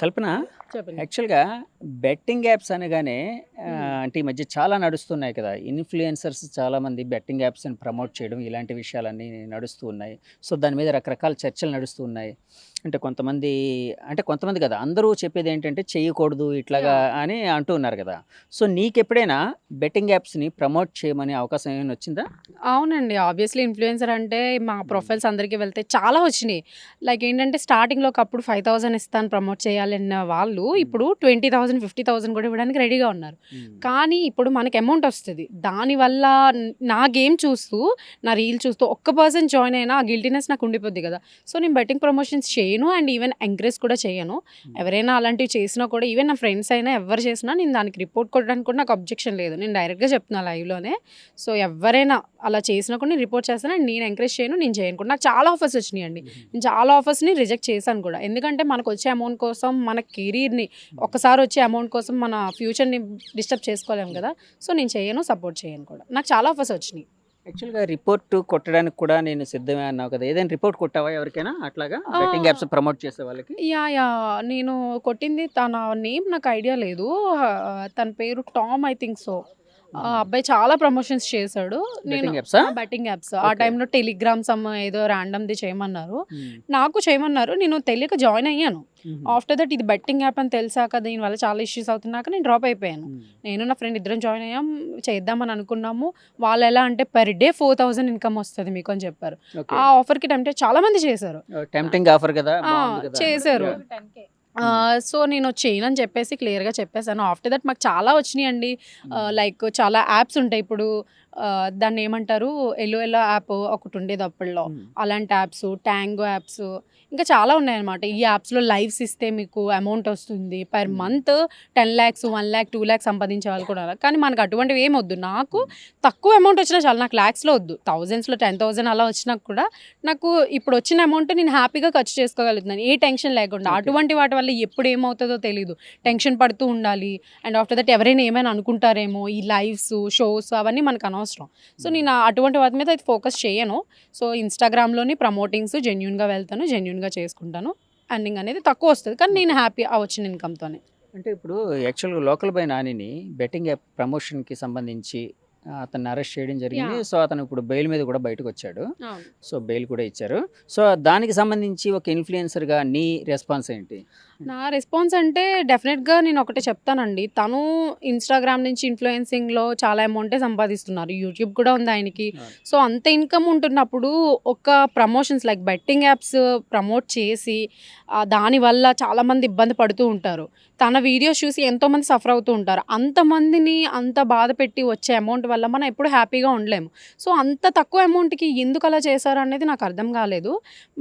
కల్పన? యాక్చువల్గా betting apps అనగానే. అంటే ఈ మధ్య చాలా నడుస్తున్నాయి కదా. ఇన్ఫ్లుయెన్సర్స్ చాలా మంది బెట్టింగ్ యాప్స్ని ప్రమోట్ చేయడం ఇలాంటి విషయాలన్నీ నడుస్తూ ఉన్నాయి. సో దాని మీద రకరకాల చర్చలు నడుస్తూ ఉన్నాయి. అంటే కొంతమంది అంటే కొంతమంది కదా అందరూ చెప్పేది ఏంటంటే చేయకూడదు ఇట్లాగా అని అంటూ ఉన్నారు కదా. సో నీకెప్పుడైనా బెట్టింగ్ యాప్స్ని ప్రమోట్ చేయమనే అవకాశం ఏమైనా వచ్చిందా? అవునండి. ఆబ్వియస్లీ ఇన్ఫ్లుయెన్సర్ అంటే మా ప్రొఫైల్స్ అందరికీ వెళ్తే చాలా వచ్చినాయి. లైక్ ఏంటంటే స్టార్టింగ్లో ఒకప్పుడు ఫైవ్ థౌసండ్ ఇస్తాను ప్రమోట్ చేయాలన్న వాళ్ళు ఇప్పుడు ట్వంటీ థౌసండ్ ఫిఫ్టీ థౌసండ్ కూడా ఇవ్వడానికి రెడీగా ఉన్నారు. కానీ ఇప్పుడు మనకి అమౌంట్ వస్తుంది. దానివల్ల న- గేమ్ చూస్తూ నా రీల్ చూస్తూ ఒక్క పర్సన్ జాయిన్ అయినా ఆ గిల్టీనెస్ నాకు ఉండిపోద్ది కదా. సో నేను బెట్టింగ్ ప్రమోషన్స్ చేయను అండ్ ఈవెన్ ఎంకరేజ్ కూడా చేయను. ఎవరైనా అలాంటివి చేసినా కూడా ఈవెన్ నా ఫ్రెండ్స్ అయినా ఎవరు చేసినా నేను దానికి రిపోర్ట్ కొట్టడానికి కూడా నాకు అబ్జెక్షన్ లేదు. నేను డైరెక్ట్గా చెప్తున్నా లైవ్లోనే సో ఎవరైనా అలా చేసినా కూడా నేను రిపోర్ట్ చేస్తాను అండ్ నేను ఎంకరేజ్ చేయను నేను చేయను కూడా. నాకు చాలా ఆఫర్స్ వచ్చినాయండి. నేను చాలా ఆఫర్స్ని రిజెక్ట్ చేశాను కూడా. ఎందుకంటే మనకు వచ్చే అమౌంట్ కోసం మన కెరీర్ని ఒక్కసారి వచ్చే అమౌంట్ కోసం మన ఫ్యూచర్ని డిస్టర్బ్ చేసుకోలేము కదా. సో నేను చేయను సపోర్ట్ చేయను కూడా. నాకు చాలా ఆఫర్స్ వచ్చినాయి. యాక్చువల్గా రిపోర్ట్ కొట్టడానికి కూడా నేను సిద్ధమే అన్నావు కదా. ఏదైనా రిపోర్ట్ కొట్టావా ఎవరికైనా? అట్లాగా. బెట్టింగ్ యాప్స్ ప్రమోట్ చేసే వాళ్ళకి? Yeah yeah. నేను కొట్టింది తన నేమ్ నాకు ఐడియా లేదు. తన పేరు టామ్ ఐ థింక్ సో అబ్బాయి చాలా ప్రమోషన్స్ చేశాడు. నేను బెట్టింగ్ యాప్సా బెట్టింగ్ యాప్స్ ఆ. టైంలో టెలిగ్రామ్ సమ్ ఏదో ర్యాండమ్ది చేయమన్నారు. నాకు చేయమన్నారు నేను తెలియక జాయిన్ అయ్యాను. ఆఫ్టర్ దట్ ఇది బెట్టింగ్ యాప్ అని తెలిసాక దీనివల్ల చాలా ఇష్యూస్ అవుతున్నాక నేను డ్రాప్ అయిపోయాను. నేను నా ఫ్రెండ్ ఇద్దరం జాయిన్ అయ్యాం చేద్దామని అనుకున్నాము. వాళ్ళు ఎలా అంటే per day four thousand income వస్తుంది మీకు అని చెప్పారు. ఆ ఆఫర్కి టైం చాలా మంది చేశారు. టెంప్టింగ్ ఆఫర్ కదా ఆ, బాగుంది కదా. చేశారు. సో నేను చేయను అని చెప్పేసి క్లియర్గా చెప్పేశాను. ఆఫ్టర్ దట్ మాకు చాలా వచ్చినాయి అండి లైక్ చాలా యాప్స్ ఉంటాయి ఇప్పుడు. దాన్ని ఏమంటారు? ఎల్లో ఎల్లో యాప్ ఒకటి ఉండేది అప్పట్లో. అలాంటి యాప్స్ ట్యాంగో యాప్స్ ఇంకా చాలా ఉన్నాయన్నమాట. ఈ యాప్స్లో లైవ్స్ ఇస్తే మీకు అమౌంట్ వస్తుంది. Per. Month ten lakhs one lakh two lakhs సంపాదించే వాళ్ళు కూడా. కానీ మనకు అటువంటివి ఏం వద్దు. నాకు తక్కువ అమౌంట్ వచ్చినా చాలు. నాకు ల్యాక్స్లో వద్దు. థౌజండ్స్లో టెన్ థౌసండ్ అలా వచ్చినా కూడా నాకు ఇప్పుడు వచ్చిన అమౌంట్ నేను హ్యాపీగా ఖర్చు చేసుకోగలుగుతున్నాను. ఏ టెన్షన్ లేకుండా. అటువంటి వాటి వల్ల ఎప్పుడు ఏమవుతుందో తెలియదు టెన్షన్ పడుతూ ఉండాలి. అండ్ ఆఫ్టర్ దట్ ఎవరైనా ఏమైనా అనుకుంటారేమో ఈ లైవ్స్ షోస్ అవన్నీ మనకు అనవసరం. సో నేను అటువంటి వాటి మీద అయితే ఫోకస్ చేయను. సో ఇన్స్టాగ్రామ్లోని ప్రమోటింగ్స్ జెన్యున్గా వెళ్తాను. జెన్యున్గా చేసుకుంటాను. అర్నింగ్ అనేది తక్కువ వస్తుంది. కానీ నేను హ్యాపీ ఆ వచ్చిన ఇన్కమ్తోనే అంటే ఇప్పుడు యాక్చువల్గా లోకల్ బై నానిని బెట్టింగ్ యాప్ ప్రమోషన్కి సంబంధించి అతన్ని అరెస్ట్ చేయడం జరిగింది. సో అతను ఇప్పుడు బెయిల్ మీద కూడా బయటకు వచ్చాడు సో బెయిల్ కూడా ఇచ్చారు. సో దానికి సంబంధించి ఒక ఇన్ఫ్లుయెన్సర్గా నీ రెస్పాన్స్ ఏంటి? నా రెస్పాన్స్ అంటే డెఫినెట్గా నేను ఒకటే చెప్తానండి. తను ఇన్స్టాగ్రామ్ నుంచి ఇన్ఫ్లుయెన్సింగ్లో చాలా అమౌంటే సంపాదిస్తున్నారు. యూట్యూబ్ కూడా ఉంది ఆయనకి. సో అంత ఇన్కమ్ ఉంటున్నప్పుడు ఒక promotions like betting apps promote చేసి దానివల్ల చాలామంది ఇబ్బంది పడుతూ ఉంటారు. తన వీడియోస్ చూసి ఎంతోమంది సఫర్ అవుతూ ఉంటారు. అంతమందిని అంత బాధ పెట్టి వచ్చే అమౌంట్ వల్ల మనం ఎప్పుడు హ్యాపీగా ఉండలేము. సో అంత తక్కువ అమౌంట్కి ఎందుకు అలా చేశారు అనేది నాకు అర్థం కాలేదు.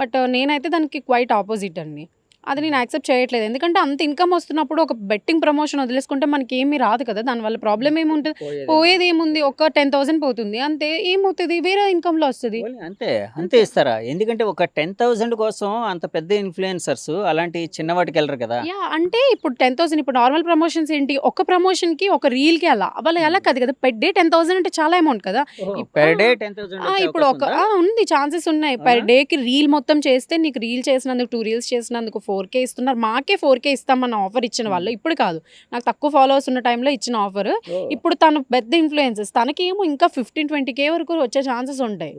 బట్ నేనైతే దానికి క్వైట్ ఆపోజిట్ అండి. అది నేను యాక్సెప్ట్ చేయట్లేదు. ఎందుకంటే అంత ఇన్కమ్ వస్తున్నప్పుడు ఒక బెట్టింగ్ ప్రమోషన్ వదిలేసుకుంటే మనకి ఏమీ రాదు కదా. దానివల్ల ప్రాబ్లం ఏముంటుంది? పోయేది ఏముంది? ఒక టెన్ థౌసండ్ పోతుంది. అంతే ఏమవుతుంది వేరే ఇన్కమ్లో వస్తుంది. అంతే అంతే ఇస్తారా? ఎందుకంటే ఒక టెన్ థౌసండ్ కోసం అంత పెద్ద ఇన్ఫ్లుయెన్సర్స్ అలాంటి చిన్న వాటికి వెళ్ళరు కదా. యా అంటే ఇప్పుడు టెన్ థౌసండ్ ఇప్పుడు నార్మల్ ప్రమోషన్స్ ఏంటి? ఒక ప్రమోషన్కి ఒక రీల్కి అలా. వాళ్ళు ఎలా కాదు కదా. పెర్ డే టెన్ థౌసండ్ అంటే చాలా అమౌంట్ కదా. పర్ డే టెన్ ఇప్పుడు ఒక ఉంది? ఛాన్సెస్ ఉన్నాయి. పర్ అవునా? డే కి రీల్ మొత్తం చేస్తే నీకు రీల్ చేసినందుకు టూ రీల్స్ చేసినందుకు ఫోర్ కే ఇస్తున్నారు. మాకే ఫోర్ కే ఇస్తామన్న ఆఫర్ ఇచ్చిన వాళ్ళు ఇప్పుడు కాదు. నాకు తక్కువ ఫాలోవర్స్ ఉన్న టైంలో ఇచ్చిన ఆఫర్ ఇప్పుడు తను పెద్ద ఇన్ఫ్లుయెన్సెస్ తనకేమో ఇంకా ఫిఫ్టీన్ ట్వంటీ కే వరకు వచ్చే ఛాన్సెస్ ఉంటాయి.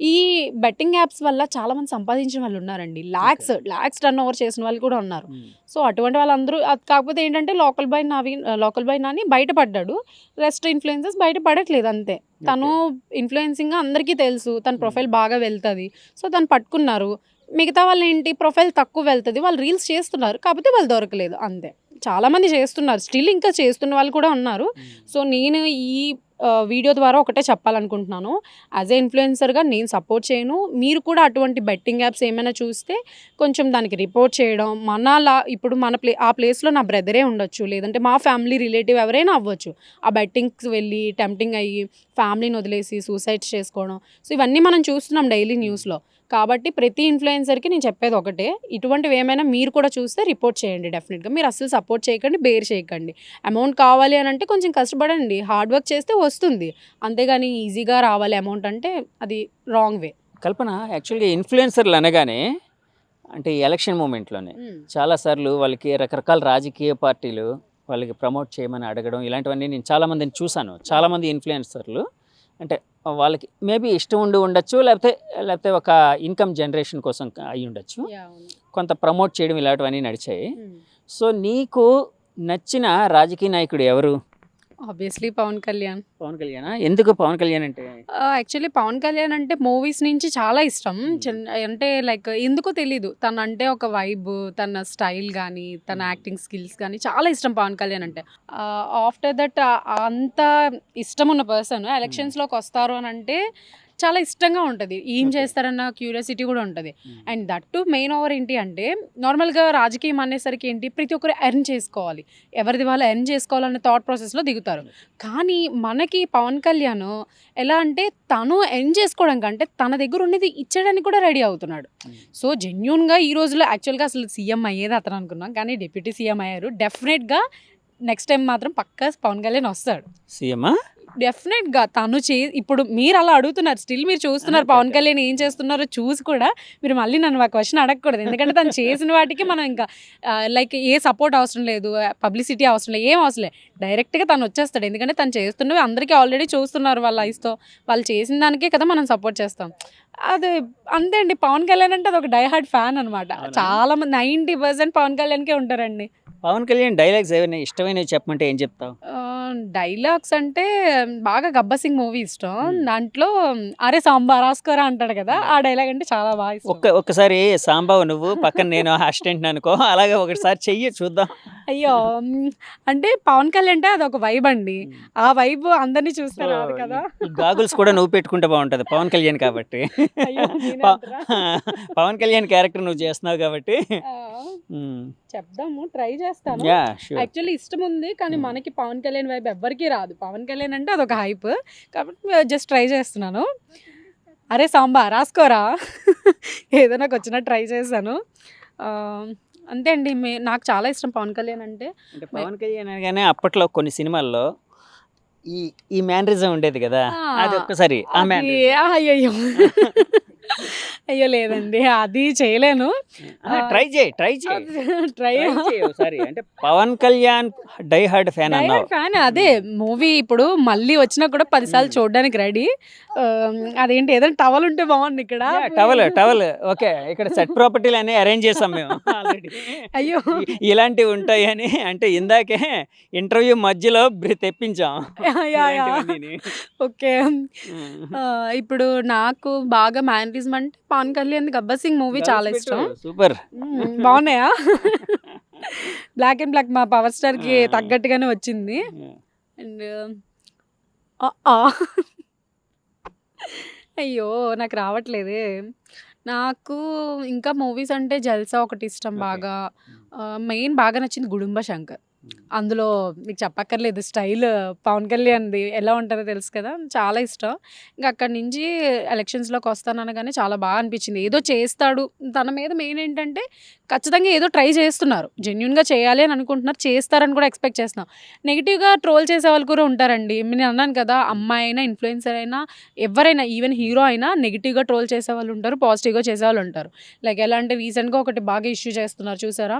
ఈ బెట్టింగ్ యాప్స్ వల్ల చాలా మంది సంపాదించిన వాళ్ళు ఉన్నారండి. లాక్స్ లాక్స్ టర్న్ ఓవర్ చేసిన వాళ్ళు కూడా ఉన్నారు. సో అటువంటి వాళ్ళందరూ అది కాకపోతే ఏంటంటే లోకల్ బై నావి లోకల్ బై నాని బయటపడ్డాడు. రెస్ట్ ఇన్ఫ్లుయెన్సెస్ బయట పడట్లేదు అంతే. తను ఇన్ఫ్లుయెన్సింగ్ అందరికీ తెలుసు. తన ప్రొఫైల్ బాగా వెళ్తుంది. సో తను పట్టుకున్నారు. మిగతా వాళ్ళు ఏంటి ప్రొఫైల్ తక్కువ వెళ్తుంది వాళ్ళు రీల్స్ చేస్తున్నారు కాకపోతే వాళ్ళు దొరకలేదు అంతే. చాలా మంది చేస్తున్నారు స్టిల్ ఇంకా చేస్తున్న వాళ్ళు కూడా ఉన్నారు. సో నేను ఈ వీడియో ద్వారా ఒకటే చెప్పాలనుకుంటున్నాను. యాజ్ ఏ ఇన్ఫ్లుయెన్సర్గా నేను సపోర్ట్ చేయను. మీరు కూడా అటువంటి బెట్టింగ్ యాప్స్ ఏమైనా చూస్తే కొంచెం దానికి రిపోర్ట్ చేయడం మన లా ఇప్పుడు మన ప్లే ఆ ప్లేస్లో నా బ్రదరే ఉండొచ్చు లేదంటే మా ఫ్యామిలీ రిలేటివ్ ఎవరైనా అవ్వచ్చు. ఆ బెట్టింగ్స్ వెళ్ళి టెంప్టింగ్ అయ్యి ఫ్యామిలీని వదిలేసి సూసైడ్ చేసుకోవడం. సో ఇవన్నీ మనం చూస్తున్నాం డైలీ న్యూస్లో. కాబట్టి ప్రతి ఇన్ఫ్లుయెన్సర్కి నేను చెప్పేది ఒకటే. ఇటువంటివి ఏమైనా మీరు కూడా చూస్తే రిపోర్ట్ చేయండి డెఫినెట్గా మీరు అసలు సపోర్ట్ చేయకండి బేర్ చేయకండి. అమౌంట్ కావాలి అని అంటే కొంచెం కష్టపడండి. హార్డ్ వర్క్ చేస్తే వస్తుంది. అంతేగాని ఈజీగా రావాలి అమౌంట్ అంటే అది రాంగ్ వే కల్పన యాక్చువల్గా ఇన్ఫ్లుయెన్సర్లు అనగానే అంటే ఎలక్షన్ మూమెంట్లోనే చాలాసార్లు వాళ్ళకి రకరకాల రాజకీయ పార్టీలు వాళ్ళకి ప్రమోట్ చేయమని అడగడం ఇలాంటివన్నీ నేను చాలామందిని చూశాను. చాలామంది ఇన్ఫ్లుయెన్సర్లు అంటే వాళ్ళకి మేబీ ఇష్టం ఉండి ఉండొచ్చు లేకపోతే లేకపోతే ఒక ఇన్కమ్ జనరేషన్ కోసం అయి ఉండొచ్చు. కొంత ప్రమోట్ చేయడం ఇలాంటివన్నీ నడిచాయి. సో నీకు నచ్చిన రాజకీయ నాయకుడు ఎవరు? ఆబ్వియస్లీ పవన్ కళ్యాణ్. పవన్ కళ్యాణ్? ఎందుకు పవన్ కళ్యాణ్ అంటే? యాక్చువల్లీ పవన్ కళ్యాణ్ అంటే మూవీస్ నుంచి చాలా ఇష్టం. చిన్న- అంటే లైక్ ఎందుకో తెలీదు. తను అంటే ఒక వైబ్ తన స్టైల్ కానీ తన యాక్టింగ్ స్కిల్స్ కానీ చాలా ఇష్టం పవన్ కళ్యాణ్ అంటే. ఆఫ్టర్ దట్ అంత ఇష్టం ఉన్న పర్సన్ ఎలక్షన్స్లోకి వస్తారు అని అంటే చాలా ఇష్టంగా ఉంటుంది. ఏం. చేస్తారన్న క్యూరియాసిటీ కూడా ఉంటుంది. And that too main over ఏంటి అంటే నార్మల్గా రాజకీయం అనేసరికి ఏంటి ప్రతి ఒక్కరు ఎర్న్ చేసుకోవాలి. ఎవరిది వాళ్ళు ఎర్న్ చేసుకోవాలనే థాట్ ప్రాసెస్లో దిగుతారు. కానీ మనకి పవన్ కళ్యాణ్ ఎలా అంటే తను ఎర్న్ చేసుకోవడం కంటే తన దగ్గర ఉన్నది ఇచ్చడానికి కూడా రెడీ అవుతున్నాడు. సో జెన్యున్గా ఈ రోజులో యాక్చువల్గా అసలు సీఎం అయ్యేది అతను అనుకున్నాం. కానీ డిప్యూటీ సీఎం అయ్యారు. డెఫినెట్గా నెక్స్ట్ టైం మాత్రం పక్కా పవన్ కళ్యాణ్ వస్తాడు. సీఎమా? డెఫినెట్గా తను చే ఇప్పుడు మీరు అలా అడుగుతున్నారు స్టిల్ మీరు చూస్తున్నారు పవన్. కళ్యాణ్ ఏం చేస్తున్నారో చూసి కూడా మీరు మళ్ళీ నన్ను ఆ క్వశ్చన్ అడగకూడదు. ఎందుకంటే తను చేసిన వాటికి మనం ఇంకా లైక్ ఏ సపోర్ట్ అవసరం లేదు పబ్లిసిటీ అవసరం లేదు ఏం అవసరం లేదు. డైరెక్ట్గా తను వచ్చేస్తాడు. ఎందుకంటే తను చేస్తున్నవి అందరికీ ఆల్రెడీ చూస్తున్నారు వాళ్ళ ఐస్తో వాళ్ళు చేసిన దానికే కదా మనం సపోర్ట్ చేస్తాం. అదే అంతే అండి. పవన్ కళ్యాణ్ అంటే అది ఒక డై హార్డ్ ఫ్యాన్ అనమాట? చాలా మంది నైంటీ పర్సెంట్ పవన్ కళ్యాణ్కే ఉంటారండి. పవన్ కళ్యాణ్ డైలాగ్స్ ఏమైనా ఇష్టమైనవి చెప్పమంటే ఏం చెప్తావు? డైలాగ్స్ అంటే బాగా గబ్బర్ సింగ్ మూవీ ఇష్టం. దాంట్లో అరే సాంబార్ రాసుకోరా అంటాడు కదా ఆ డైలాగ్ అంటే చాలా బాగా ఒక్క ఒక్కసారి సాంబావు నువ్వు పక్కన నేను అసిస్టెంట్ అనుకో అలాగే ఒకసారి చెయ్యి చూద్దాం. అయ్యో అంటే పవన్ కళ్యాణ్ అంటే అది ఒక వైబ్ అండి ఆ వైబ్ అందరినీ చూస్తే రాదు కదా. గాగుల్స్ కూడా నువ్వు పెట్టుకుంటే బాగుంటది పవన్ కళ్యాణ్ కాబట్టి? పవన్ కళ్యాణ్ క్యారెక్టర్ నువ్వు చేస్తున్నావు కాబట్టి. చెప్దాము ట్రై చేస్తాను. యాక్చువల్లీ ఇష్టం ఉంది కానీ. మనకి పవన్ కళ్యాణ్ వైబ్ ఎవ్వరికీ రాదు. పవన్ కళ్యాణ్ అంటే అదొక హైప్ కాబట్టి జస్ట్ ట్రై చేస్తున్నాను. అరే సాంబా రాసుకోరా? ఏదో నాకు వచ్చినా ట్రై చేశాను. అంతే అండి. మే నాకు చాలా ఇష్టం పవన్ కళ్యాణ్ అంటే. అంటే పవన్ కళ్యాణ్ అనగానే అప్పట్లో కొన్ని సినిమాల్లో ఈ ఈ మ్యానరిజం ఉండేది కదా. అది ఒక్కసారి ఆ ఆ, అయ్యయ్యో. అయ్యో లేదండి. అది చేయలేను. ట్రై చేయి ట్రై చేయి. ట్రై ఒకసారి. అంటే Pawan Kalyan die hard fan fan. అదే మూవీ ఇప్పుడు మళ్ళీ వచ్చినా కూడా పదిసార్లు. చూడడానికి రెడీ. అదేంటి ఏదైనా టవల్ ఉంటే బాగుంది ఇక్కడ. Towel towel. ఓకే ఇక్కడ సెట్ ప్రాపర్టీలు అన్ని అరేంజ్ చేసాం మేము ఆల్రెడీ. అయ్యో. ఇలాంటివి ఉంటాయని అంటే ఇందాకే ఇంటర్వ్యూ మధ్యలో తెప్పించాం. ఓకే. ఇప్పుడు నాకు బాగా మ్యానరిజం అంటే పవన్ కళ్యాణ్ గబ్బర్ సింగ్ మూవీ చాలా ఇష్టం. సూపర్. బాగున్నాయా? బ్లాక్ అండ్ బ్లాక్ మా పవర్ స్టార్కి. తగ్గట్టుగానే వచ్చింది. అండ్ అయ్యో నాకు రావట్లేదే. నాకు ఇంకా మూవీస్ అంటే జల్సా ఒకటి ఇష్టం. బాగా. మెయిన్ బాగా నచ్చింది గుడుంబ శంకర్. అందులో మీకు చెప్పక్కర్లేదు స్టైల్ పవన్ కళ్యాణ్ది ఎలా ఉంటారో తెలుసు కదా చాలా ఇష్టం. ఇంకా అక్కడి నుంచి ఎలక్షన్స్లోకి వస్తాననగానే చాలా బాగా అనిపించింది. ఏదో చేస్తాడు. తన మీద మెయిన్ ఏంటంటే ఖచ్చితంగా ఏదో ట్రై చేస్తున్నారు. జెన్యున్గా చేయాలి అని అనుకుంటున్నారు. చేస్తారని కూడా ఎక్స్పెక్ట్ చేస్తున్నాం. నెగిటివ్గా ట్రోల్ చేసే వాళ్ళు కూడా ఉంటారండి. నేను అన్నాను కదా అమ్మాయి అయినా ఇన్ఫ్లుయెన్సర్ అయినా ఎవరైనా ఈవెన్ హీరో అయినా నెగిటివ్గా ట్రోల్ చేసే వాళ్ళు ఉంటారు పాజిటివ్గా చేసే వాళ్ళు ఉంటారు. లైక్ ఎలా అంటే రీసెంట్గా ఒకటి బాగా ఇష్యూ చేస్తున్నారు చూసారా?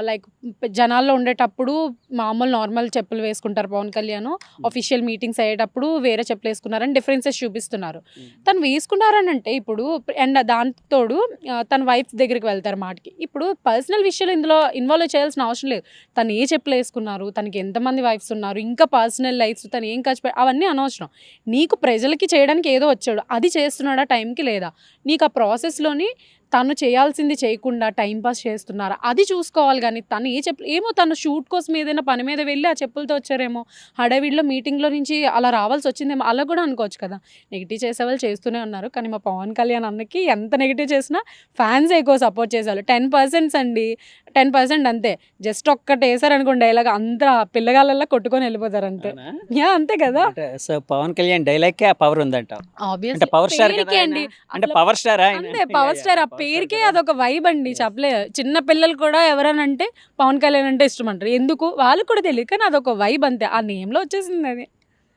లైక్ జనాల్లో ఉండేటప్పుడు మామూలు నార్మల్ చెప్పులు వేసుకుంటారు పవన్ కళ్యాణ్. అఫీషియల్ మీటింగ్స్ అయ్యేటప్పుడు వేరే చెప్పులు వేసుకున్నారని డిఫరెన్సెస్ చూపిస్తున్నారు. తను వేసుకున్నారని అంటే ఇప్పుడు అండ్ దాంతోడు ఆ, తన వైఫ్ దగ్గరికి వెళ్తారు మాటకి. ఇప్పుడు పర్సనల్ విషయాలు ఇందులో ఇన్వాల్వ్ చేయాల్సిన అవసరం లేదు. తను ఏ చెప్పులు వేసుకున్నారు తనకి ఎంతమంది వైఫ్స్ ఉన్నారు ఇంకా పర్సనల్ లైఫ్స్ తను ఏం ఖర్చు అవన్నీ అనవసరం. నీకు ప్రజలకి చేయడానికి ఏదో వచ్చాడు అది చేస్తున్నాడా టైంకి లేదా? నీకు ఆ ప్రాసెస్లోని తను చేయాల్సింది చేయకుండా టైం పాస్ చేస్తున్నారా? అది చూసుకోవాలి కానీ తను ఏ చెప్పులు ఏమో తను షూట్ కోసం ఏదైనా పని మీద వెళ్ళి ఆ చెప్పులతో వచ్చారేమో. హడావిడిలో మీటింగ్లో నుంచి అలా రావాల్సి వచ్చిందేమో అలా కూడా అనుకోవచ్చు కదా. నెగిటివ్ చేసేవాళ్ళు చేస్తూనే ఉన్నారు. కానీ మా పవన్ కళ్యాణ్ అన్నకి ఎంత నెగిటివ్ చేసినా ఫ్యాన్స్ ఎక్కువ సపోర్ట్ చేసేవాళ్ళు టెన్ పర్సెంట్స్ అండి. టెన్ పర్సెంట్ అంతే. జస్ట్ ఒక్కటి వేసారనుకోండి డైలాగ్ అంత పిల్లగాళ్ళల్లో కొట్టుకొని వెళ్ళిపోతారు అంతే? యా అంతే కదా. So Pawan Kalyan dialogue power ఉందంట. Power star? అండి. అంటే పవర్ స్టార్ అంతే పవర్ స్టార్ ఆ పేరుకే అదొక వైబ్ అండి. చెప్పలే. చిన్న పిల్లలు కూడా ఎవరనంటే పవన్ కళ్యాణ్ అంటే ఇష్టం అంటారు. ఎందుకు? వాళ్ళకి కూడా తెలియదు కానీ అదొక వైబ్ అంతే. ఆ నేమ్లో వచ్చేసింది అది.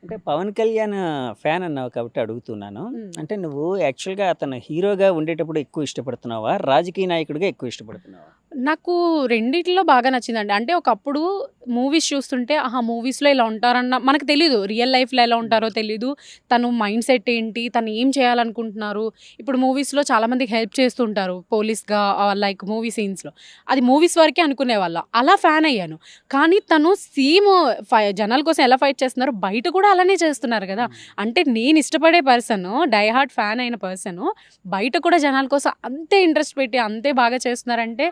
అంటే పవన్ కళ్యాణ్ ఫ్యాన్ అన్నావు కాబట్టి అడుగుతున్నాను. అంటే నువ్వు యాక్చువల్గా అతను హీరోగా ఉండేటప్పుడు ఎక్కువ ఇష్టపడుతున్నావా? రాజకీయ నాయకుడిగా ఎక్కువ ఇష్టపడుతున్నావా? నాకు రెండిట్లో బాగా నచ్చిందండి. అంటే ఒకప్పుడు మూవీస్ చూస్తుంటే ఆహా మూవీస్లో ఇలా ఉంటారన్న మనకు తెలీదు. రియల్ లైఫ్లో ఎలా ఉంటారో తెలీదు. తను మైండ్ సెట్ ఏంటి? తను ఏం చేయాలనుకుంటున్నారు? ఇప్పుడు మూవీస్లో చాలామందికి హెల్ప్ చేస్తుంటారు. పోలీస్గా లైక్ మూవీ సీన్స్లో అది మూవీస్ వరకే అనుకునే వాళ్ళ. అలా ఫ్యాన్ అయ్యాను. కానీ తను సీమ్ ఫై జనాల కోసం ఎలా ఫైట్ చేస్తున్నారు బయట కూడా అలానే చేస్తున్నారు కదా. అంటే నేను ఇష్టపడే పర్సన్ డైహార్ట్ ఫ్యాన్ అయిన పర్సన్ బయట కూడా జనాల కోసం అంతే ఇంట్రెస్ట్ పెట్టి అంతే బాగా చేస్తున్నారంటే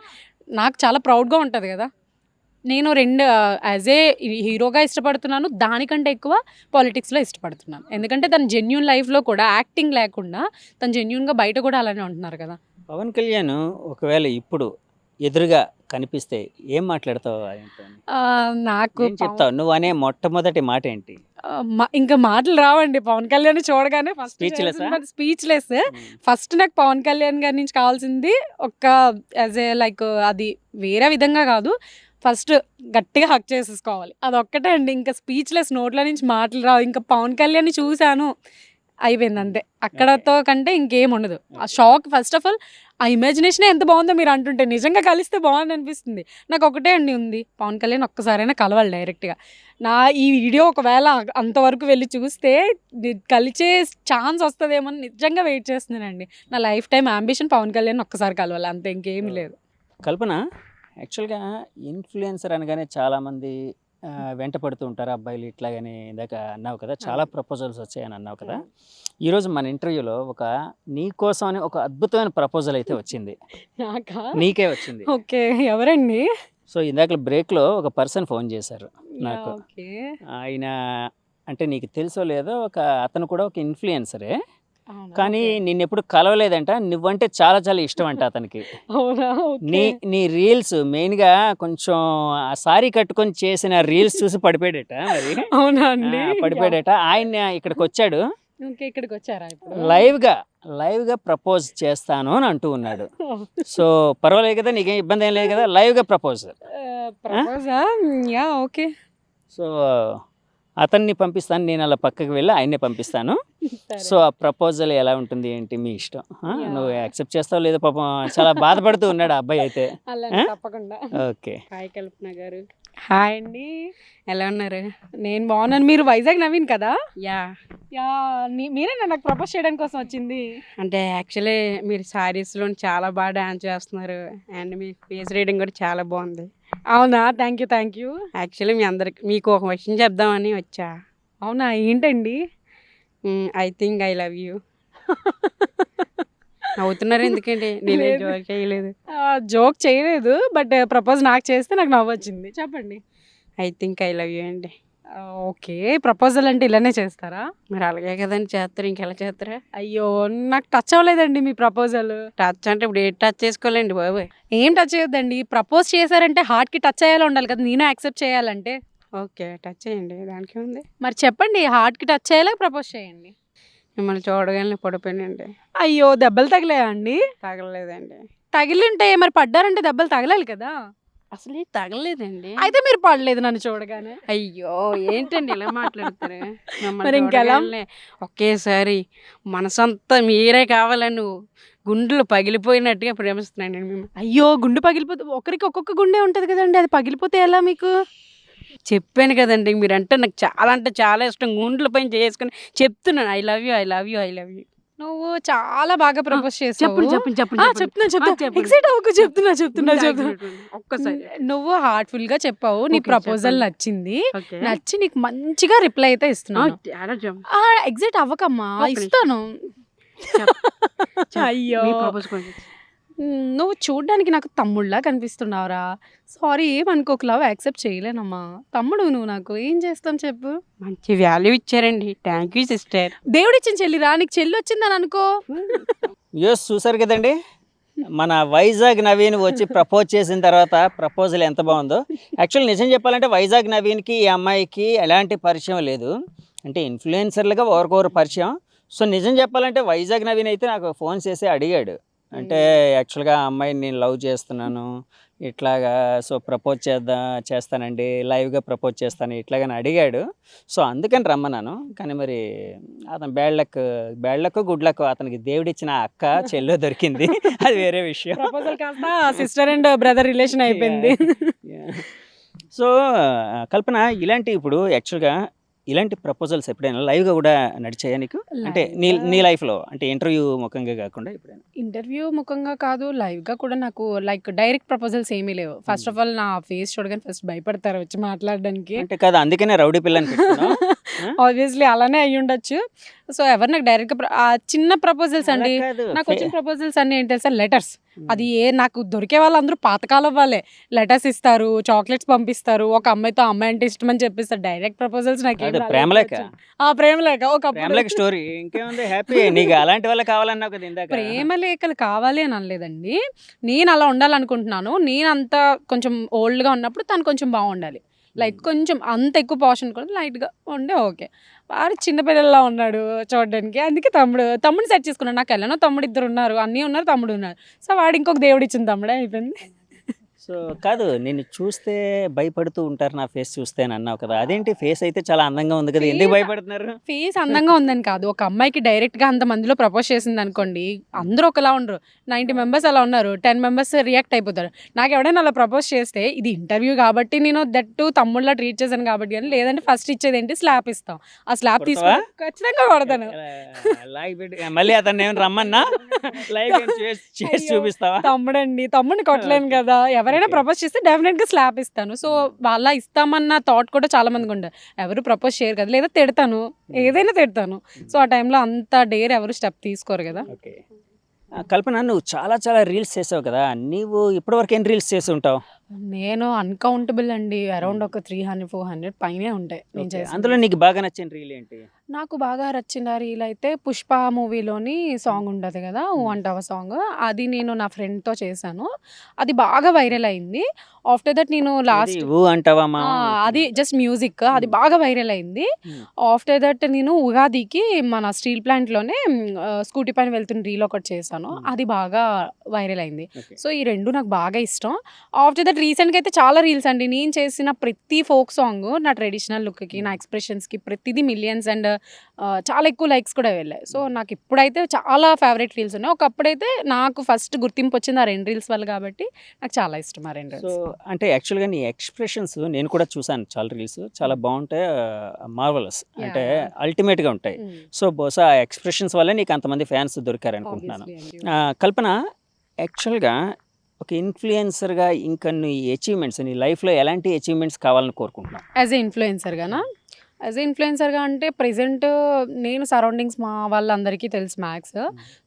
నాకు చాలా ప్రౌడ్గా ఉంటుంది కదా. నేను రెండు యాజ్ ఏ హీరోగా ఇష్టపడుతున్నాను దానికంటే ఎక్కువ పాలిటిక్స్లో ఇష్టపడుతున్నాను. ఎందుకంటే తన జెన్యున్ లైఫ్లో కూడా యాక్టింగ్ లేకుండా తను జెన్యున్గా బయట కూడా అలానే ఉంటున్నారు కదా. పవన్ కళ్యాణ్ ఒకవేళ ఇప్పుడు ఎదురుగా కనిపిస్తే ఏం మాట్లాడతావు ఆయనతో నాకు ఏం చెప్తావు? నువ్వు అనే మొట్టమొదటి మాట ఏంటి? మా- ఇంకా మాటలు రావండి. పవన్ కళ్యాణ్ చూడగానే ఫస్ట్ Speechless. ఆ? స్పీచ్లెస్ ఫస్ట్ నాకు పవన్ కళ్యాణ్ గారి నుంచి కావాల్సింది ఒక యాజ్ ఏ లైక్ అది వేరే విధంగా కాదు. ఫస్ట్ గట్టిగా హక్ చేసేసుకోవాలి. అదొక్కటే అండి. ఇంకా స్పీచ్లెస్ నోట్ల నుంచి మాటలు రావు. ఇంకా పవన్ కళ్యాణ్ని చూశాను. అయిపోయింది అంతే. అక్కడతో కంటే ఇంకేం ఉండదు. ఆ షాక్ ఫస్ట్ ఆఫ్ ఆల్ ఆ ఇమాజినేషన్ ఎంత బాగుందో మీరు అంటుంటే నిజంగా కలిస్తే బాగుంది అనిపిస్తుంది. నాకు ఒకటే అండి ఉంది. పవన్ కళ్యాణ్ ఒక్కసారైనా కలవాలి డైరెక్ట్గా. నా ఈ వీడియో ఒకవేళ అంతవరకు వెళ్ళి చూస్తే కలిసే ఛాన్స్ వస్తుందేమో నిజంగా వెయిట్ చేస్తున్నానండి. నా life time ambition Pawan Kalyan ఒక్కసారి కలవాలి అంతే ఇంకేం లేదు. కల్పన యాక్చువల్గా ఇన్ఫ్లుయెన్సర్ అనగానే చాలామంది వెంట పడుతూ ఉంటారు. అబ్బాయిలు ఇట్లాగని ఇందాక అన్నావు కదా చాలా ప్రపోజల్స్ వచ్చాయని అన్నావు కదా. ఈరోజు మన ఇంటర్వ్యూలో ఒక నీ కోసం అని ఒక అద్భుతమైన ప్రపోజల్ అయితే వచ్చింది. నాకా? వచ్చింది. ఓకే. ఎవరండి? సో ఇందాక బ్రేక్లో ఒక పర్సన్ ఫోన్ చేశారు నాకు. ఆయన అంటే నీకు తెలుసో లేదో ఒక అతను కూడా ఒక ఇన్ఫ్లుయెన్సరే కానీ నిన్ను ఎప్పుడు కలవలేదంట. నువ్వంటే చాలా చాలా ఇష్టం అంట అతనికి నీ నీ రీల్స్ మెయిన్గా కొంచెం ఆ సారీ కట్టుకొని చేసిన రీల్స్ చూసి పడిపోయాడట మరి. అవునా ఆ, అండి? పడిపోయాడట. ఆయన ఇక్కడికి వచ్చాడు ఇక్కడికి వచ్చారా లైవ్గా లైవ్గా ప్రపోజ్ చేస్తాను అని అంటూ ఉన్నాడు. సో పర్వాలేదు కదా నీకేం ఇబ్బంది ఏం లేదు కదా లైవ్గా ప్రపోజా. Yeah okay. సో అతన్ని పంపిస్తాను నేను అలా పక్కకి వెళ్ళి ఆయన్నే పంపిస్తాను. సో ఆ ప్రపోజల్ ఎలా ఉంటుంది ఏంటి మీ ఇష్టం. నువ్వు యాక్సెప్ట్ చేస్తావు లేదో పాపం చాలా బాధపడుతూ ఉన్నాడు ఆ అబ్బాయి అయితే? తప్పకుండా. ఓకే. హాయ్ కల్పన గారు. హాయ్ అండి. ఎలా ఉన్నారు? నేను బాగున్నాను. మీరు వైజాగ్ నవీన్ కదా? యా. యా నీ- మీరేనా నాకు ప్రపోజ్ చేయడం కోసం వచ్చింది. అంటే యాక్చువల్లీ మీరు సారీస్లో చాలా బాగా డాన్స్ చేస్తున్నారు. అండ్ మీ ఫేస్ రీడింగ్ కూడా చాలా బాగుంది. అవునా? Thank you thank you actually మీ అందరికి మీకు ఒక విషయం చెప్దామని వచ్చా. అవునా? ఏంటండి? I think I love you నవ్వుతున్నారు ఎందుకండి? నేనే. జోక్ చేయలేదు. జోక్ చేయలేదు బట్ ప్రపోజ్ నాకు చేస్తే నాకు నవ్వు వచ్చింది చెప్పండి. I think I love you అండి. ఓకే. ప్రపోజల్ అంటే ఇలానే చేస్తారా? మరి అలాగే కదండి చేస్తారు ఇంకెలా చేస్తారా? అయ్యో నాకు టచ్ అవ్వలేదండి మీ ప్రపోజల్ టచ్ అంటే ఇప్పుడు ఏ టచ్ చేసుకోలేండి బాబు ఏం టచ్ చేయొద్దండి? ప్రపోజ్ చేశారంటే హార్ట్కి టచ్ అయ్యేలా ఉండాలి కదా నేను యాక్సెప్ట్ చేయాలంటే. ఓకే టచ్ చేయండి. దానికి ఉంది మరి చెప్పండి హార్ట్కి టచ్ అయ్యేలా ప్రపోజ్ చేయండి? మిమ్మల్ని చూడగానే పడిపోయానండి. అయ్యో దెబ్బలు తగిలాయా అండి? తగలలేదండి. తగిలింటే మరి పడ్డారంటే దెబ్బలు తగలాలి కదా? అసలు తగలలేదండి. అయితే మీరు పడలేదు నన్ను చూడగానే. అయ్యో ఏంటండి ఇలా మాట్లాడతారు మరి ఇంకెలా? ఒకేసారి మనసంతా మీరే కావాలని నువ్వు గుండెలు పగిలిపోయినట్టుగా ప్రేమిస్తున్నాను మేము. అయ్యో గుండు పగిలిపోతే ఒకరికి ఒక్కొక్క గుండె ఉంటుంది కదండి అది పగిలిపోతే ఎలా మీకు? చెప్పాను కదండి. మీరంటే నాకు చాలా అంటే చాలా ఇష్టం. గుండెల పైన చేసుకుని చెప్తున్నాను I love you I love you I love you. నువ్వు చాలా బాగా ప్రపోజ్ చేసావు. చెప్పండి చెప్పండి చెప్పండి. చెప్తున్నా చెప్తున్నా. ఎక్సైట్ అవ్వకు చెప్తున్నా చెప్తున్నా. ఒక్కసారి నువ్వు హార్ట్ఫుల్గా చెప్పావు నీ ప్రపోజల్. నచ్చింది. నచ్చి నీకు మంచిగా రిప్లై అయితే ఇస్తున్నాను. ఆ ఎగ్జిట్ అవ్వకమ్మా. ఇస్తాను. అయ్యో. నువ్వు చూడ్డానికి నాకు తమ్ముళ్ళలా కనిపిస్తున్నావురా సారీ ఏమనుకోక లవ్ యాక్సెప్ట్ చేయలేనమ్మా. తమ్ముడు నువ్వు నాకు. ఏం చేస్తాం చెప్పు? మంచి వాల్యూ ఇచ్చారండి. థ్యాంక్ యూ సిస్టర్ దేవుడిచ్చిన చెల్లిరా నీకు చెల్లి వచ్చిందని అనుకో. యూస్ చూసారు కదండి? మన వైజాగ్ నవీన్ వచ్చి ప్రపోజ్ చేసిన తర్వాత ప్రపోజల్ ఎంత బాగుందో. యాక్చువల్ నిజం చెప్పాలంటే వైజాగ్ నవీన్కి ఈ అమ్మాయికి ఎలాంటి పరిచయం లేదు. అంటే ఇన్ఫ్లుయెన్సర్లుగా ఒకరికొకరు పరిచయం. సో నిజం చెప్పాలంటే వైజాగ్ నవీన్ అయితే నాకు ఫోన్ చేసి అడిగాడు. అంటే యాక్చువల్గా ఆ అమ్మాయిని నేను లవ్ చేస్తున్నాను. ఇట్లాగా సో ప్రపోజ్ చేద్దాం చేస్తానండి లైవ్గా ప్రపోజ్ చేస్తాను ఇట్లాగని అడిగాడు. సో అందుకని రమ్మన్నాను. కానీ మరి అతను bad luck bad luck good luck అతనికి దేవుడిచ్చిన అక్క చెల్లో దొరికింది. అది వేరే విషయం. ప్రపోజల్ కాస్త సిస్టర్ అండ్ బ్రదర్ రిలేషన్ అయిపోయింది. సో కల్పన ఇలాంటి ఇప్పుడు యాక్చువల్గా ఇలాంటి ప్రపోజల్స్ ఎప్పుడైనా లైవ్గా కూడా నడిచాయా నీకు? అంటే నీ నీ లైఫ్లో అంటే ఇంటర్వ్యూ ముఖంగా కాకుండా ఎప్పుడైనా? ఇంటర్వ్యూ ముఖంగా కాదు లైవ్గా కూడా నాకు లైక్ డైరెక్ట్ ప్రపోజల్స్ ఏమీ లేవు. ఫస్ట్ ఆఫ్ ఆల్ నా ఫేస్ చూడగానే ఫస్ట్ భయపడతారు వచ్చి మాట్లాడడానికి. అంటే కాదు అందుకనే రౌడీ పిల్లని? ఆబ్వియస్లీ అలానే అయ్యి ఉండొచ్చు సో ఎవరు నాకు డైరెక్ట్గా ఆ చిన్న ప్రపోజల్స్ అండి. నాకు వచ్చిన ప్రపోజల్స్ అన్ని ఏంటి తెలుసా? లెటర్స్ అది ఏ నాకు దొరికే వాళ్ళందరూ పాతకాలం వాళ్ళే. లెటర్స్ ఇస్తారు చాక్లెట్స్ పంపిస్తారు ఒక అమ్మాయితో అమ్మాయి అంటే ఇష్టం అని చెప్పిస్తారు. డైరెక్ట్ ప్రపోజల్స్ నాకు. ప్రేమలేఖ. ఆ ఒకప్పుడు. ఫ్యామిలీకి స్టోరీ ఇంకేముంది? హ్యాపీ నీకు అలాంటి వాళ్ళ కావాలన్నావు కదా ఇందాక. ప్రేమ లేఖలు కావాలి అని అనలేదండి. నేను అలా ఉండాలనుకుంటున్నాను. నేను అంత కొంచెం ఓల్డ్గా ఉన్నప్పుడు తను కొంచెం బాగుండాలి. లైక్ కొంచెం అంత ఎక్కువ పోషన్ కూడా లైట్గా ఉండే ఓకే. వాడు చిన్నపిల్లలా ఉన్నాడు చూడడానికి. అందుకే తమ్ముడు తమ్ముడు సెట్ చేసుకున్నాడు. నాకు ఎలానో తమ్ముడు ఇద్దరు ఉన్నారు. అన్నీ ఉన్నారు తమ్ముడు ఉన్నారు. సో వాడు ఇంకొక దేవుడు ఇచ్చిన తమ్ముడే అయిపోయింది. సో కాదు నిన్ను చూస్తే భయపడుతూ ఉంటారు నా ఫేస్ చూస్తే అని అన్నావు కదా అదేంటి ఫేస్ అయితే చాలా అందంగా ఉంది కదా ఎందుకు భయపడుతున్నారు ఫేస్ అందంగా ఉందని కాదు ఒక అమ్మాయికి డైరెక్ట్గా అంత మందిలో ప్రపోజ్ చేసింది అనుకోండి అందరూ ఒకలా ఉండరు నైంటీ మెంబర్స్ అలా ఉన్నారు టెన్ మెంబర్స్ రియాక్ట్ అయిపోతారు నాకు ఎవడైనా అలా ప్రపోజ్ చేస్తే ఇది ఇంటర్వ్యూ కాబట్టి నేను దట్టు తమ్ముళ్ళ ట్రీట్ చేశాను కాబట్టి కానీ లేదంటే ఫస్ట్ ఇచ్చేది ఏంటి స్లాప్ ఇస్తాం ఆ స్లాప్? తీసుకుని ఖచ్చితంగా కొడతాను మళ్ళీ ఏమైనా రమ్మన్నా లైవ్ చేసి. చూపిస్తావా? తమ్ముడండి. తమ్ముడిని కొట్టలేను. కదా. ఎవరైనా. ప్రపోజ్ చేస్తే డెఫినెట్గా స్లాప్ ఇస్తాను. సో వాళ్ళ ఇస్తామన్న థాట్ కూడా చాలా మందికి ఉండదు ఎవరు ప్రపోజ్ చేయరు కదా. లేదా తిడతాను. ఏదైనా తిడతాను. సో ఆ టైంలో అంత డేర్ ఎవరు స్టెప్ తీసుకోరు కదా. కల్పన నువ్వు చాలా చాలా రీల్స్ చేసావు కదా. నీవు ఇప్పటివరకు ఏం రీల్స్ చేసి ఉంటావు? నేను అన్కౌంటబుల్ అండి అరౌండ్ ఒక త్రీ హండ్రెడ్ ఫోర్ హండ్రెడ్ పైనే ఉంటాయి నేను అందులో నీకు బాగా నచ్చిన రీల్ ఏంటి? నాకు బాగా నచ్చిన రీల్ అయితే పుష్ప మూవీలోని సాంగ్ ఉంటుంది కదా అంటావా సాంగ్ అది నేను నా ఫ్రెండ్తో చేశాను. అది బాగా వైరల్ అయింది. ఆఫ్టర్ దట్ నేను లాస్ట్ అంటావా అది జస్ట్ మ్యూజిక్ అది బాగా వైరల్ అయింది. ఆఫ్టర్ దట్ నేను ఉగాదికి మన స్టీల్ ప్లాంట్లోనే స్కూటీ పైన వెళ్తున్న రీల్ ఒకటి చేశాను. అది బాగా వైరల్ అయింది. సో ఈ రెండు నాకు బాగా ఇష్టం. ఆఫ్టర్ దట్ రీసెంట్గా అయితే చాలా రీల్స్ అండి. నేను చేసిన ప్రతి ఫోక్ సాంగ్ నా ట్రెడిషనల్ లుక్కి నా ఎక్స్ప్రెషన్స్కి ప్రతిదీ మిలియన్స్ అండ్ చాలా ఎక్కువ లైక్స్ కూడా వెళ్ళాయి. సో నాకు ఇప్పుడైతే చాలా ఫేవరెట్ రీల్స్ ఉన్నాయి. ఒకప్పుడైతే నాకు ఫస్ట్ గుర్తింపు వచ్చింది ఆ రెండు రీల్స్ వల్ల కాబట్టి నాకు చాలా ఇష్టం ఆ రెండు రీల్స్. అంటే యాక్చువల్గా నీ ఎక్స్ప్రెషన్స్ నేను కూడా చూసాను చాలా రీల్స్. చాలా బాగుంటాయి. మార్వలస్. అంటే. అల్టిమేట్గా ఉంటాయి. సో బహుశా ఆ ఎక్స్ప్రెషన్స్ వల్లే నీకు అంతమంది ఫ్యాన్స్ దొరికారు అనుకుంటున్నాను కల్పన యాక్చువల్గా ఒక ఇన్ఫ్లుయెన్సర్గా ఇంకా నీ అచీవ్మెంట్స్ నీ లైఫ్లో ఎలాంటి అచీవ్మెంట్స్ కావాలని కోరుకుంటున్నావు? యాజ్ ఏ ఇన్ఫ్లుయెన్సర్గానా యాజ్ ఇన్ఫ్లుయెన్సర్గా అంటే ప్రెసెంట్ నేను సరౌండింగ్స్ మా వాళ్ళందరికీ తెలుసు మ్యాథ్స్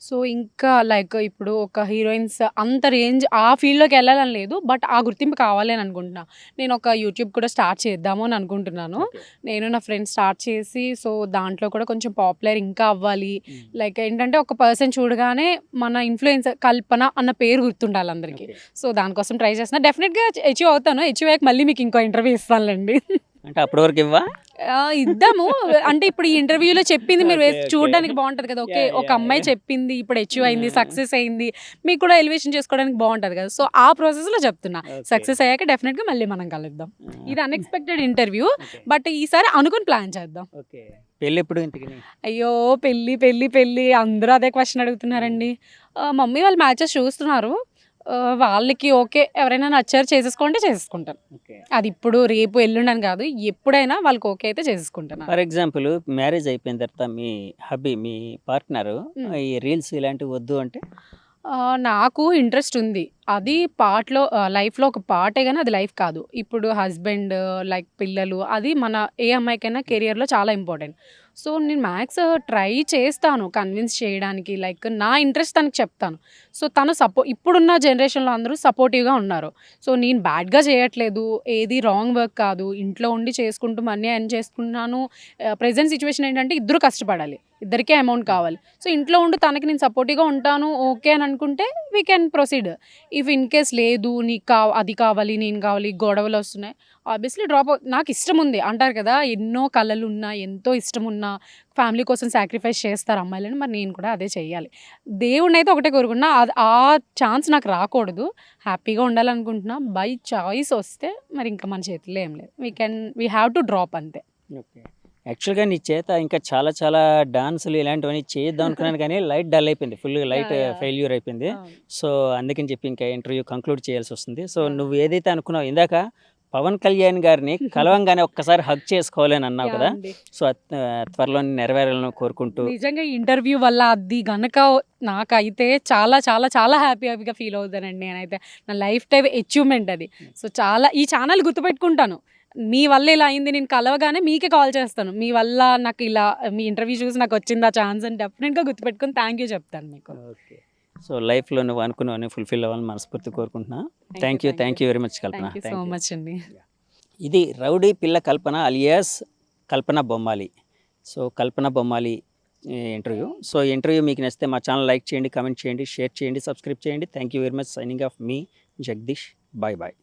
సో ఇంకా లైక్ ఇప్పుడు ఒక హీరోయిన్స్ అంత రేంజ్ ఆ ఫీల్డ్లోకి వెళ్ళాలని లేదు బట్ ఆ గుర్తింపు కావాలి అని అనుకుంటున్నా. నేను ఒక యూట్యూబ్ కూడా స్టార్ట్ చేద్దాము అని అనుకుంటున్నాను. నేను నా ఫ్రెండ్స్ స్టార్ట్ చేసి సో దాంట్లో కూడా కొంచెం పాపులర్ ఇంకా అవ్వాలి. లైక్ ఏంటంటే ఒక పర్సన్ చూడగానే మన ఇన్ఫ్లుయెన్సర్ కల్పన అన్న పేరు గుర్తుండాలి అందరికీ. సో దానికోసం ట్రై చేస్తున్నా. డెఫినెట్గా అచీవ్ అవుతాను. అచీవ్ అయ్యాక మళ్ళీ మీకు ఇంకో ఇంటర్వ్యూ ఇస్తానులేండి. అంటే అప్పటి వరకు ఇవ్వా? ఇద్దాము. అంటే ఇప్పుడు ఈ ఇంటర్వ్యూలో చెప్పింది మీరు. చూడడానికి బాగుంటది కదా. ఓకే ఒక అమ్మాయి. చెప్పింది ఇప్పుడు అచీవ్ అయింది. సక్సెస్ అయింది. మీకు కూడా ఎలివేషన్ చేసుకోవడానికి బాగుంటది కదా. సో ఆ ప్రాసెస్లో చెప్తున్నా. సక్సెస్ అయ్యాక డెఫినెట్గా మళ్ళీ మనం కలుద్దాం. ఇది అన్ఎక్స్పెక్టెడ్ ఇంటర్వ్యూ బట్ ఈసారి అనుకుని ప్లాన్ చేద్దాం. పెళ్ళి ఎప్పుడు అయ్యో పెళ్ళి పెళ్ళి పెళ్ళి. అందరూ అదే క్వశ్చన్ అడుగుతున్నారండి. ఆ, మమ్మీ వాళ్ళు మ్యాచెస్ చూస్తున్నారు. వాళ్ళకి ఓకే ఎవరైనా నచ్చారు చేసేసుకోండి చేసేసుకుంటాను అది ఇప్పుడు రేపు ఎల్లుండని కాదు ఎప్పుడైనా వాళ్ళకి ఓకే అయితే చేసేసుకుంటాను ఫర్ ఎగ్జాంపుల్ మ్యారేజ్ అయిపోయిన తర్వాత మీ హబ్బీ మీ పార్ట్నర్. ఈ రీల్స్ ఇలాంటివి వద్దు అంటే? నాకు ఇంట్రెస్ట్ ఉంది. అది పార్ట్లో లైఫ్లో ఒక పార్టే కానీ అది లైఫ్ కాదు. ఇప్పుడు హస్బెండ్ లైక్ పిల్లలు అది మన ఏ అమ్మాయికైనా కెరియర్లో చాలా ఇంపార్టెంట్. సో నేను మ్యాథ్స్ ట్రై చేస్తాను కన్విన్స్ చేయడానికి. లైక్ నా ఇంట్రెస్ట్ తనకు చెప్తాను. సో తను సపో ఇప్పుడున్న జనరేషన్లో అందరూ సపోర్టివ్గా ఉన్నారు. సో నేను బ్యాడ్గా చేయట్లేదు. ఏది రాంగ్ వర్క్ కాదు. ఇంట్లో ఉండి చేసుకుంటూ మనీ ఎర్న్ చేసుకున్నాను ప్రజెంట్ సిచ్యువేషన్ ఏంటంటే ఇద్దరు కష్టపడాలి. ఇద్దరికే అమౌంట్ కావాలి. సో ఇంట్లో ఉండి తనకి నేను సపోర్టివ్గా ఉంటాను. ఓకే అని అనుకుంటే we can proceed if in case లేదు నీకు కా అది కావాలి నేను కావాలి గొడవలు వస్తున్నాయి. ఆబ్వియస్లీ డ్రాప్ నాకు ఇష్టం ఉంది అంటారు కదా ఎన్నో కళలు ఉన్నా ఎంతో ఇష్టం ఉన్నా ఫ్యామిలీ కోసం సాక్రిఫైస్ చేస్తారు అమ్మాయిలని మరి నేను కూడా అదే చేయాలి దేవుడిని అయితే ఒకటే కోరుకున్నా అది ఆ ఛాన్స్ నాకు రాకూడదు. హ్యాపీగా ఉండాలనుకుంటున్నా. బై చాయిస్ వస్తే మరి ఇంకా మన చేతిలో ఏం లేదు. We can we have to drop అంతే. ఓకే. యాక్చువల్గా నీ చేత ఇంకా చాలా చాలా డాన్సులు ఇలాంటివన్నీ చేద్దాం అనుకున్నాను కానీ లైట్ డల్ అయిపోయింది. Full light. ఫెయిల్యూర్ అయిపోయింది. సో అందుకని చెప్పి ఇంకా ఇంటర్వ్యూ కంక్లూడ్ చేయాల్సి వస్తుంది. సో నువ్వు ఏదైతే అనుకున్నావు ఇందాక పవన్ కళ్యాణ్ గారిని కలవంగానే ఒక్కసారి హగ్ చేసుకోవాలని అన్నావు కదా. సో త్వరలో నెరవేరాలని కోరుకుంటూ. నిజంగా ఇంటర్వ్యూ వల్ల అది గనక నాకైతే చాలా చాలా చాలా హ్యాపీ హ్యాపీగా ఫీల్ అవుతానండి నేనైతే. నా లైఫ్ టైం అచీవ్మెంట్ అది. సో చాలా ఈ ఛానల్ గుర్తుపెట్టుకుంటాను. మీ వల్ల ఇలా అయింది నేను కలవగానే మీకే కాల్ చేస్తాను. మీ వల్ల నాకు ఇలా మీ ఇంటర్వ్యూ చూసి నాకు వచ్చింది ఆ ఛాన్స్ అని డెఫినెట్గా గుర్తుపెట్టుకుని థ్యాంక్ యూ చెప్తాను మీకు. ఓకే. సో లైఫ్లో నువ్వు అనుకున్నవన్నీ ఫుల్ఫిల్ అవ్వాలని మనస్ఫూర్తి కోరుకుంటున్నా. Thank you thank you very much Kalpana thank you Thank so. Much అండి. ఇది రౌడీ పిల్ల కల్పన అలియాస్ కల్పన బొమ్మాలి. సో కల్పన బొమ్మాలి ఇంటర్వ్యూ సో ఇంటర్వ్యూ మీకు నచ్చితే మా ఛానల్ లైక్ చేయండి కామెంట్ చేయండి షేర్ చేయండి సబ్స్క్రైబ్ చేయండి. Thank you very much signing off me Jagadish bye bye